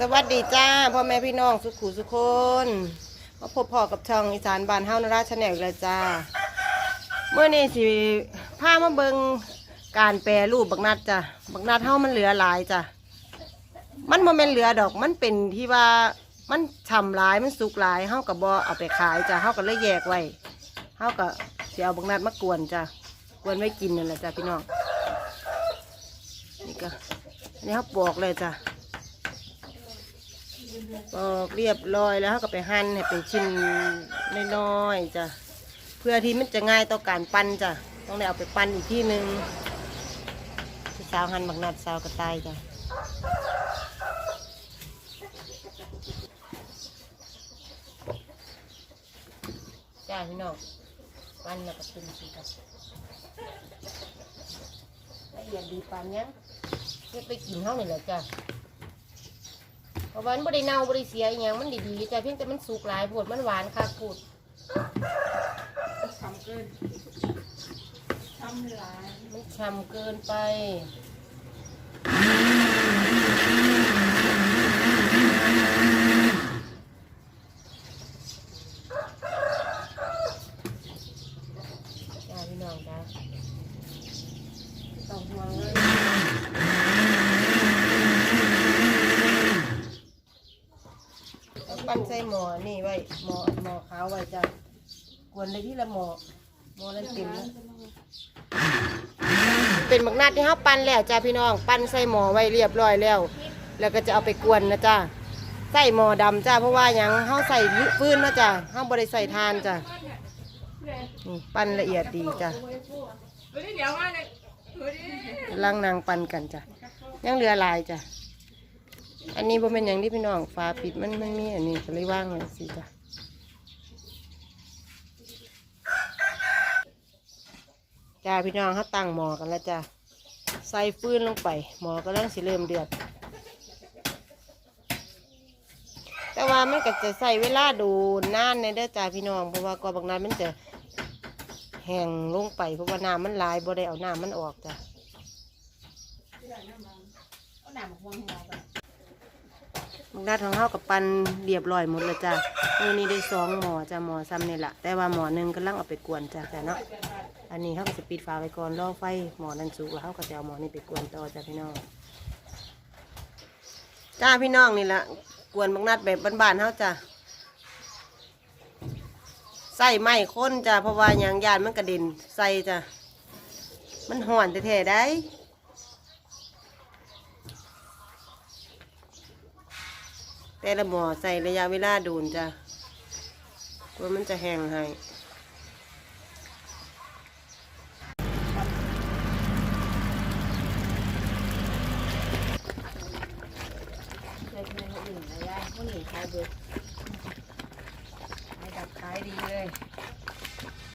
สวัสดีจ้าพ่อแม่พี่น้องสุขุสุคนมาพบพ่อกับช่องอีสานบานเฮ้านราชแนลเลยจ้าเมื่อนี้สิพามาเบิงการแปรรูปบักนัดจ้ะบักนัดเฮ้ามันเหลือหลายจ้ะมันบ่แม่นเหลือดอกมันเป็นที่ว่ามันฉ่ำหลายมันสุกหลายเฮ้ากับบ่เอาไปขายจ้ะเฮ้าก็เลยแยกไว้เฮ้าก็สิเอาบักนัดมากวนจ้ะกวนไว้กินนั่นแหละจ้ะพี่น้องนี่ก็นนี้เฮาปอกเลยจ้ะ ปอกเรียบร้อยแล้วเขาก็ไปหั่นให้เป็นชิ้นน้อยๆจ้ะเพื่อที่มันจะง่ายต่อการปั้นจ้ะต้องได้เอาไปปั้นอีกที่หนึ่งที่สาวหั่นบักนัดสาวกระต่ายจ้ะจ้าพี่น้องปั้นแล้วก็ตึงสิครับละเอียดดีปานยังเก็บไปกินเท่านี่แหละจ้ะ เพราะว่ามันบ่ได้เน่าบ่ได้เสียอหย่างมันดีๆจ้ะเพียงแต่มันสุกหลายปวดมันหวานค่ะผูดทำเกินทำหลายมันฉ่ำเกินไปจ้าพี่น้องจ้าต้องห่วงเลยเอาปั้น ใส่หมอนี่ไว้หมอหมอขาวไว้จ้ะกวนเลยที่ละหมอหมอนั้นเต็มแล้วเป็นบักนัดที่เขาปั้นแล้วจ้าพี่น้อง ปั้นใส่หมอไว้เรียบร้อยแล้ว แล้วก็จะเอาไปกวนนะจ้าใส่หมอดำจ้าเพราะว่าหยังเขาใส่ฟืนนะจ้าเขาบริใส่ทานจ้านี่ปั้นละเอียดดีจ้าเฮ้ยเดี๋ยวมาเลยเฮ้ยล่างนางปั้นกันจ้ายังเหลือหลายจ้า อันนี้บ่เป็นอย่างที่พี่น้องฝาปิดมันมันมีอันนี้ก็เลยว่างไว้สิจ้าจ้าพี่น้องเขาตั้งหมอกันแล้วจ้าใส่ฟืนลงไป หมอก็เริ่มสิเริ่มเดือด แต่ว่ามันก็จะใส่เวลาดูนานในเด้อจ้าพี่น้องเพราะว่ากอบางนั้นมันจะแห้งลงไปเพราะว่าน้ำมันลายบ่ได้เอาน้ำมันออกจ้ะเอาหนามหัวหัวไป บางด้านของเขากับปันเรียบร้อยหมดแล้วจ้ะมือนี้ได้สองหมอจ้ะหมอซ้ำนี่แหละแต่ว่าหมอหนึ่งกำลังเอาไปกวนจ้ะแต่เนาะอันนี้เขาก็จะปิดฝาไว้ก่อนรอไฟหมอนั้นสุกแล้วเขาก็จะเอาหมอนี้ไปกวนต่อจ้ะพี่น้องจ้าพี่น้องนี่แหละกวนบางนัดแบบบ้านๆเขาจ้ะใส่ไม้ค้นจ้ะเพราะว่ายางยานมันกระเด็นใส่จ้ะมันห่อนแท้ๆได้ แต่ละหมอใส่ระยะเวลาโดนจ้ะกลัวมันจะแห้งให้ใส่ในอื่นอะไรได้พวกนี้ขายเบิดขายดับขายดีเลย